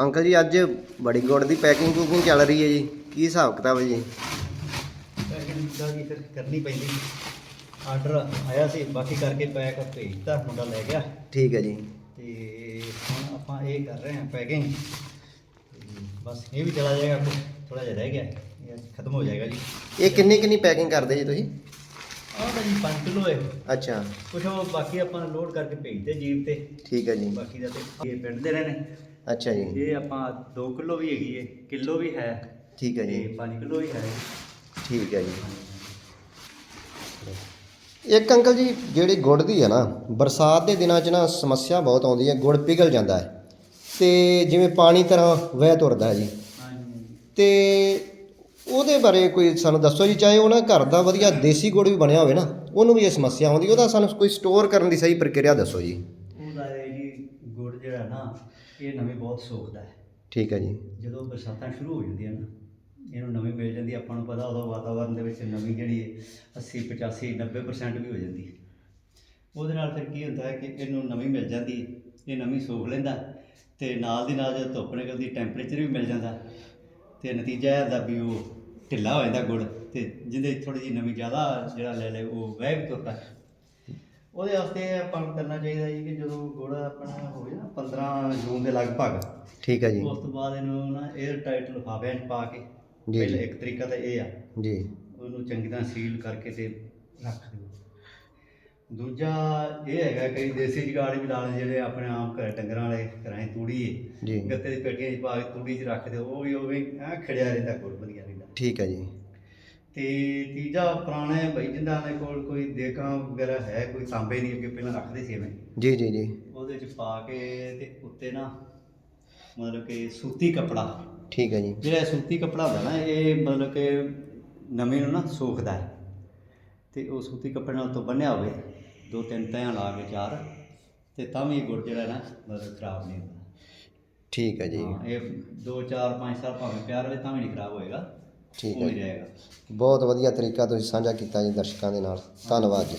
Uncle ਜੀ ਅੱਜ ਬੜੀ ਗੁੜ ਦੀ ਪੈਕਿੰਗ ਕੁਕਿੰਗ ਚੱਲ ਰਹੀ ਹੈ ਜੀ। ਕੀ ਹਿਸਾਬ ਕਿਤਾਬ ਹੈ ਜੀ? ਪੈਕਿੰਗ ਦਾ ਕੀ ਫਿਰ ਕਰਨੀ ਪੈਂਦੀ। ਆਰਡਰ ਆਇਆ ਸੀ ਬਾਕੀ ਕਰਕੇ ਪੈਕ ਭੇਜਤਾ ਮੁੰਡਾ ਲੈ ਗਿਆ। ਠੀਕ ਹੈ ਜੀ। ਤੇ ਹੁਣ ਆਪਾਂ ਇਹ ਕਰ ਰਹੇ ਹਾਂ ਪੈਕਿੰਗ। ਬਸ ਇਹ ਵੀ ਚਲਾ ਜਾਏਗਾ ਕੁਝ ਥੋੜਾ ਜਿਹਾ ਰਹਿ ਗਿਆ। ਇਹ ਖਤਮ ਹੋ ਜਾਏਗਾ ਜੀ। ਇਹ ਕਿੰਨੀ ਕਿੰਨੀ ਪੈਕਿੰਗ ਕਰਦੇ ਜੀ ਤੁਸੀਂ? ਆਹ ਤਾਂ ਜੀ 5 ਕਿਲੋ ਹੈ। ਅੱਛਾ। ਉਹ ਬਾਕੀ ਆਪਾਂ ਲੋਡ ਕਰਕੇ ਭੇਜਦੇ ਜੀਪ ਤੇ। ਠੀਕ ਹੈ ਜੀ। ਬਾਕੀ ਦਾ ਤੇ ਇਹ ਪਿੰਡ ਦੇ ਰਹੇ ਨੇ ਅੱਛਾ ਜੀ। ਇਹ ਆਪਾਂ 2 ਕਿਲੋ ਵੀ ਹੈਗੀ ਹੈ ਕਿਲੋ ਵੀ ਹੈ ਠੀਕ ਹੈ ਜੀ। 5 ਕਿਲੋ ਵੀ ਹੈ। ਠੀਕ ਹੈ ਜੀ। ਇੱਕ ਅੰਕਲ ਜੀ ਜਿਹੜੀ ਗੁੜ ਦੀ ਹੈ ਨਾ ਬਰਸਾਤ ਦੇ ਦਿਨਾਂ 'ਚ ਨਾ ਸਮੱਸਿਆ ਬਹੁਤ ਆਉਂਦੀ ਹੈ ਗੁੜ ਪਿਘਲ ਜਾਂਦਾ ਹੈ। ਤੇ ਜਿਵੇਂ ਪਾਣੀ ਤਰ੍ਹਾਂ ਵਹਿ ਤੁਰਦਾ ਹੈ ਜੀ। ਤੇ ਉਹਦੇ ਬਾਰੇ ਕੋਈ ਸਾਨੂੰ ਦੱਸੋ ਜੀ ਚਾਹੇ ਉਹ ਨਾ ਘਰ ਦਾ ਵਧੀਆ ਦੇਸੀ ਗੁੜ ਵੀ ਬਣਿਆ ਹੋਵੇ ਨਾ ਉਹਨੂੰ ਵੀ ਇਹ ਸਮੱਸਿਆ ਆਉਂਦੀ ਉਹਦਾ ਸਾਨੂੰ ਕੋਈ ਸਟੋਰ ਕਰਨ ਦੀ ਸਹੀ ਪ੍ਰਕਿਰਿਆ ਦੱਸੋ ਜੀ। ਜਿਹੜਾ ਨਾ ਇਹ ਨਵੇਂ ਬਹੁਤ ਸੋਖਦਾ ਹੈ। ਠੀਕ ਹੈ ਜੀ। ਜਦੋਂ ਬਰਸਾਤਾਂ ਸ਼ੁਰੂ ਹੋ ਜਾਂਦੀਆਂ ਨਾ ਇਹਨੂੰ ਨਵੀਂ ਮਿਲ ਜਾਂਦੀ ਆਪਾਂ ਨੂੰ ਪਤਾ ਉਦੋਂ ਵਾਤਾਵਰਨ ਦੇ ਵਿੱਚ ਨਵੀਂ ਜਿਹੜੀ ਹੈ 80 85 90% ਵੀ ਹੋ ਜਾਂਦੀ ਹੈ। ਉਹਦੇ ਨਾਲ ਫਿਰ ਕੀ ਹੁੰਦਾ ਹੈ ਕਿ ਇਹਨੂੰ ਨਵੀਂ ਮਿਲ ਜਾਂਦੀ ਹੈ ਇਹ ਨਵੀਂ ਸੋਖ ਲੈਂਦਾ ਤੇ ਨਾਲ ਦੀ ਨਾਲ ਜਦੋਂ ਧੁੱਪ ਨਿਕਲਦੀ ਟੈਂਪਰੇਚਰ ਵੀ ਮਿਲ ਜਾਂਦਾ ਤੇ ਨਤੀਜਾ ਇਹ ਹੁੰਦਾ ਵੀ ਉਹ ਢਿੱਲਾ ਹੋ ਜਾਂਦਾ ਗੁੜ ਤੇ ਜਿਹਦੇ ਥੋੜੀ ਜਿਹੀ ਨਵੀਂ ਜ਼ਿਆਦਾ ਜਿਹੜਾ ਲੈ ਲੈ ਉਹ ਵਹਿ ਵੀ ਤੁਰਦਾ ਉਹਦੇ ਵਾਸਤੇ ਆਪਾਂ ਨੂੰ ਕਰਨਾ ਚਾਹੀਦਾ ਜੀ ਕਿ ਜਦੋਂ ਗੁੜ ਆਪਣਾ ਹੋਵੇ ਨਾ 15 ਜੂਨ ਦੇ ਲਗਭਗ ਠੀਕ ਹੈ ਜੀ। ਉਸ ਤੋਂ ਬਾਅਦ ਇਹਨੂੰ ਨਾ 에ਅਰ ਟਾਈਟ ਲਿਫਾਫਿਆਂ 'ਚ ਪਾ ਕੇ ਜੀ, ਪਹਿਲੇ। ਇੱਕ ਤਰੀਕਾ ਤਾਂ ਇਹ ਆ। ਜੀ। ਉਹਨੂੰ ਚੰਗੀ ਤਰ੍ਹਾਂ ਸੀਲ ਕਰਕੇ ਤੇ ਰੱਖ ਦਿਓ। ਦੂਜਾ ਇਹ ਹੈਗਾ ਕਈ ਦੇਸੀ ਜੁਗਾੜ ਵੀ ਲਾ ਲਏ ਜਿਹੜੇ ਆਪਣੇ ਆਮ ਘਰ ਡੰਗਰਾਂ ਵਾਲੇ ਘਰਾਂ 'ਚ ਤੂੜੀ ਹੈ ਜੀ। ਗੱਤੇ ਦੀ ਪੇਟੀਆਂ 'ਚ ਪਾ ਕੇ ਤੂੜੀ 'ਚ ਰੱਖ ਦਿਓ ਉਹ ਵੀ ਉਹ ਵੀ ਐ ਖੜਿਆ ਰਹਿੰਦਾ ਗੁੜ ਵਧੀਆ ਰਹਿੰਦਾ। ਠੀਕ ਹੈ ਜੀ। ਤੇ ਤੀਜਾ ਪੁਰਾਣੇ ਬਈ ਜਿੰਦਾਂ ਦੇ ਕੋਲ ਕੋਈ ਦੇਕਾਂ ਵਗੈਰਾ ਹੈ ਕੋਈ ਤਾਂਬੇ ਨਹੀਂ ਅੱਗੇ ਪਹਿਲਾਂ ਰੱਖਦੇ ਸੀ ਐਵੇਂ। ਜੀ ਜੀ ਜੀ। ਉਹਦੇ 'ਚ ਪਾ ਕੇ ਤੇ ਉੱਤੇ ਨਾ ਮਤਲਬ ਕਿ ਸੂਤੀ ਕੱਪੜਾ। ਠੀਕ ਹੈ ਜੀ। ਜਿਹੜਾ ਸੂਤੀ ਕੱਪੜਾ ਹੁੰਦਾ ਨਾ ਇਹ ਮਤਲਬ ਕਿ ਨਮੀ ਨੂੰ ਨਾ ਸੋਖਦਾ ਹੈ। ਤੇ ਉਹ ਸੂਤੀ ਕੱਪੜੇ ਨਾਲ ਤੋਂ ਬੰਨਿਆ ਹੋਵੇ ਦੋ ਤਿੰਨ ਤਹਿਆਂ ਲਾ ਕੇ ਚਾਰ ਤੇ ਤਾਂ ਵੀ ਗੁੜ ਜਿਹੜਾ ਨਾ ਮਤਲਬ ਖਰਾਬ ਨਹੀਂ ਹੁੰਦਾ। ਠੀਕ ਹੈ ਜੀ। ਇਹ 2 4 5 ਸਾਲ ਭਾਵੇਂ ਪਿਆ ਰਹੇ ਤਾਂ ਵੀ ਨਹੀਂ ਖਰਾਬ ਹੋਏਗਾ। ਠੀਕ ਹੈ ਹੀ ਜੀ। ਰਹੇਗਾ ਬਹੁਤ ਵਧੀਆ ਤਰੀਕਾ ਤੁਸੀਂ ਸਾਂਝਾ ਕੀਤਾ ਜੀ ਦਰਸ਼ਕਾਂ ਦੇ ਨਾਲ। ਧੰਨਵਾਦ ਜੀ।